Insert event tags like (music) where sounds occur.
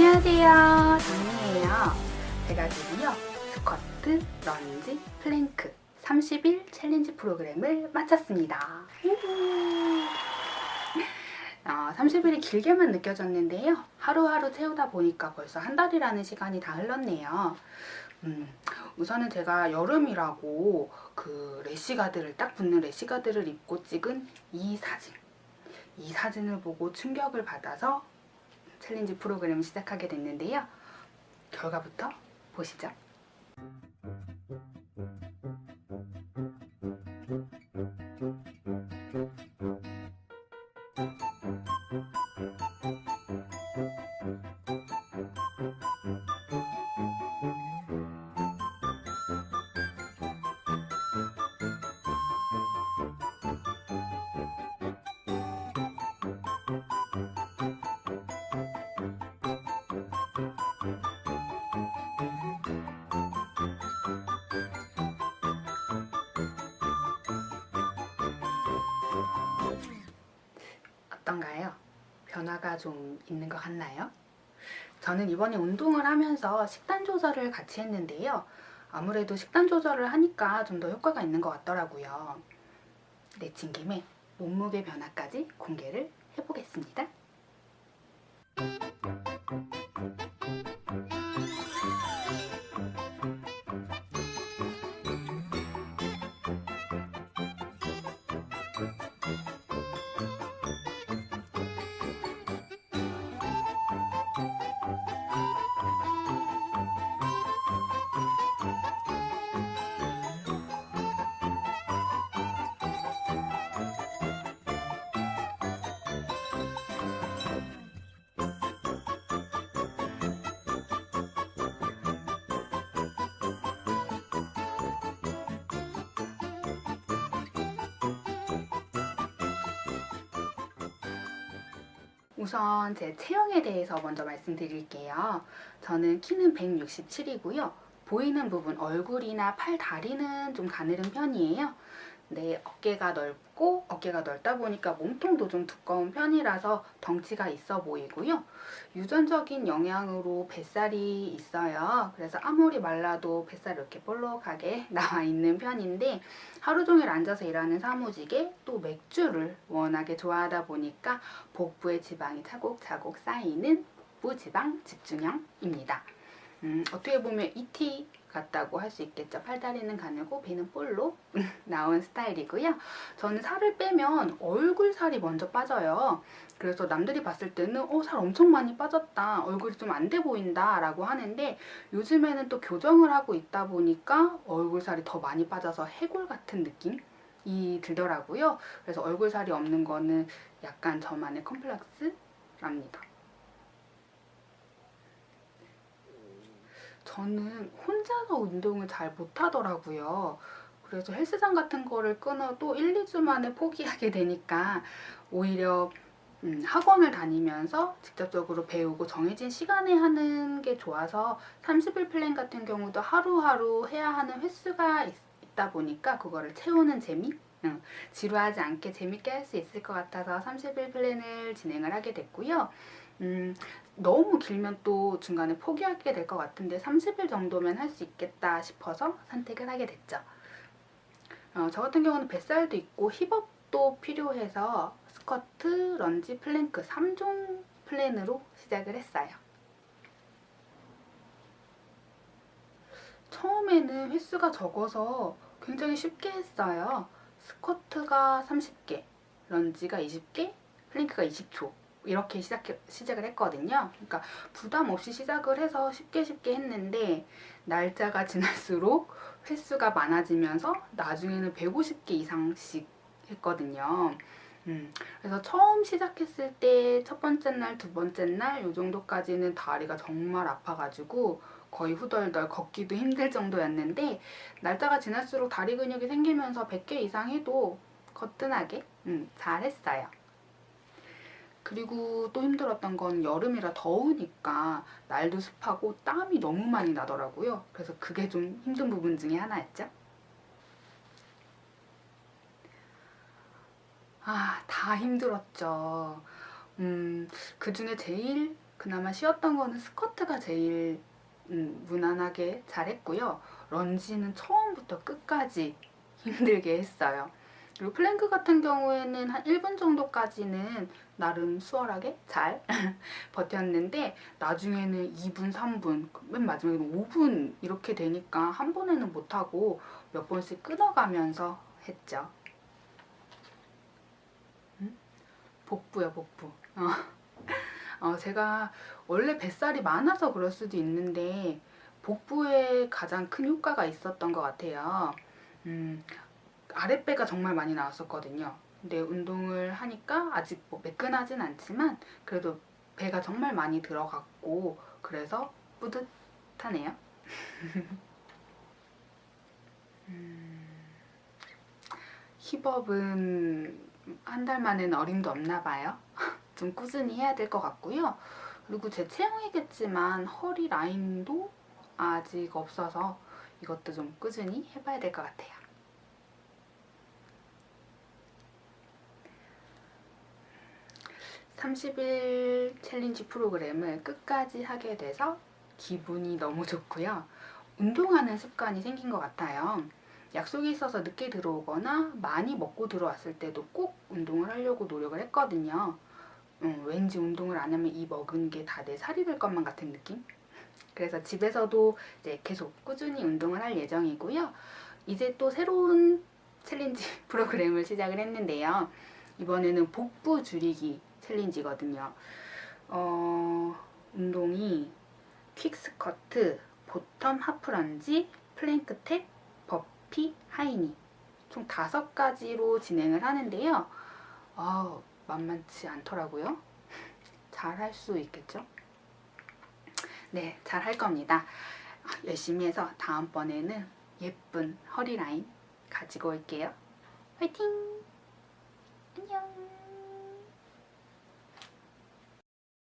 안녕하세요. 정미예요. 제가 드디어 스쿼트, 런지, 플랭크 30일 챌린지 프로그램을 마쳤습니다. 어, 30일이 길게만 느껴졌는데요. 하루하루 채우다 보니까 벌써 한 달이라는 시간이 다 흘렀네요. 음, 우선은 제가 여름이라고 그 래시가드를 딱 붙는 래시가드를 입고 찍은 이 사진. 이 사진을 보고 충격을 받아서 챌린지 프로그램을 시작하게 됐는데요. 결과부터 보시죠. 변화가 좀 있는 것 같나요? 저는 이번에 운동을 하면서 식단 조절을 같이 했는데요. 아무래도 식단 조절을 하니까 좀 더 효과가 있는 것 같더라고요. 내친 김에 몸무게 변화까지 공개를 해보겠습니다. 우선 제 체형에 대해서 먼저 말씀드릴게요. 저는 키는 167이고요. 보이는 부분, 얼굴이나 팔, 다리는 좀 가늘은 편이에요. 네, 어깨가 넓고 어깨가 넓다 보니까 몸통도 좀 두꺼운 편이라서 덩치가 있어 보이고요. 유전적인 영향으로 뱃살이 있어요. 그래서 아무리 말라도 뱃살이 이렇게 볼록하게 (laughs) 나와 있는 편인데 하루 종일 앉아서 일하는 사무직에 또 맥주를 워낙에 좋아하다 보니까 복부에 지방이 차곡차곡 쌓이는 복부지방 집중형입니다. 음, 어떻게 보면 ET 같다고 할 수 있겠죠. 팔다리는 가늘고 배는 볼로 (laughs) 나온 스타일이고요. 저는 살을 빼면 얼굴 살이 먼저 빠져요. 그래서 남들이 봤을 때는 어, 살 엄청 많이 빠졌다. 얼굴이 좀 안 돼 보인다. 라고 하는데 요즘에는 또 교정을 하고 있다 보니까 얼굴 살이 더 많이 빠져서 해골 같은 느낌 이 들더라고요. 그래서 얼굴 살이 없는 거는 약간 저만의 컴플렉스랍니다. 저는 혼자서 운동을 잘 못하더라고요. 그래서 헬스장 같은 거를 끊어도 1, 2주 만에 포기하게 되니까 오히려 음, 학원을 다니면서 직접적으로 배우고 정해진 시간에 하는 게 좋아서 30일 플랜 같은 경우도 하루하루 해야 하는 횟수가 있, 다 보니까 그거를 채우는 재미? 응, 지루하지 않게 재밌게 할 수 있을 것 같아서 30일 플랜을 진행을 하게 됐고요. 음, 너무 길면 또 중간에 포기하게 될 것 같은데 30일 정도면 할 수 있겠다 싶어서 선택을 하게 됐죠. 어, 저 같은 경우는 뱃살도 있고 힙업도 필요해서 스쿼트, 런지, 플랭크 3종 플랜으로 시작을 했어요. 처음에는 횟수가 적어서 굉장히 쉽게 했어요. 스쿼트가 30개, 런지가 20개, 플랭크가 20초. 이렇게 시작, 시작을 했거든요. 그러니까 부담 없이 시작을 해서 쉽게 쉽게 했는데 날짜가 지날수록 횟수가 많아지면서 나중에는 150개 이상씩 했거든요. 음, 그래서 처음 시작했을 때 첫 번째 날, 두 번째 날요 정도까지는 다리가 정말 아파가지고 거의 후덜덜 걷기도 힘들 정도였는데 날짜가 지날수록 다리 근육이 생기면서 100개 이상 해도 거뜬하게 음, 잘했어요. 그리고 또 힘들었던 건 여름이라 더우니까 날도 습하고 땀이 너무 많이 나더라고요. 그래서 그게 좀 힘든 부분 중에 하나였죠. 아, 다 힘들었죠. 음, 그 중에 제일 그나마 쉬었던 거는 스쿼트가 제일 음, 무난하게 잘했고요. 런지는 처음부터 끝까지 힘들게 했어요. 그리고 플랭크 같은 경우에는 한 1분 정도까지는 나름 수월하게 잘 (laughs) 버텼는데 나중에는 2분, 3분, 맨 마지막에는 5분 이렇게 되니까 한 번에는 못하고 몇 번씩 끊어가면서 했죠. 음? 복부요, 복부. 어. (laughs) 어, 제가 원래 뱃살이 많아서 그럴 수도 있는데 복부에 가장 큰 효과가 있었던 것 같아요. 음, 아랫배가 정말 많이 나왔었거든요. 근데 운동을 하니까 아직 뭐 매끈하진 않지만 그래도 배가 정말 많이 들어갔고 그래서 뿌듯하네요. (laughs) 음, 힙업은 한 달 만에는 어림도 없나 봐요. (laughs) 좀 꾸준히 해야 될 것 같고요. 그리고 제 체형이겠지만 허리 라인도 아직 없어서 이것도 좀 꾸준히 해봐야 될 것 같아요. (30일) 챌린지 프로그램을 끝까지 하게 돼서 기분이 너무 좋고요. 운동하는 습관이 생긴 것 같아요. 약속이 있어서 늦게 들어오거나 많이 먹고 들어왔을 때도 꼭 운동을 하려고 노력을 했거든요. 음, 왠지 운동을 안 하면 이 먹은 게 다 내 살이 될 것만 같은 느낌? 그래서 집에서도 이제 계속 꾸준히 운동을 할 예정이고요. 이제 또 새로운 챌린지 (laughs) 프로그램을 시작을 했는데요. 이번에는 복부 줄이기 챌린지거든요. 어, 운동이 퀵스커트, 보텀 하프런지, 플랭크텍, 버피, 하이니 총 다섯 가지로 진행을 하는데요. 아, 만만치 않더라고요. (laughs) 잘 할 수 있겠죠? 네, 잘 할 겁니다. 열심히 해서 다음번에는 예쁜 허리 라인 가지고 올게요. 화이팅!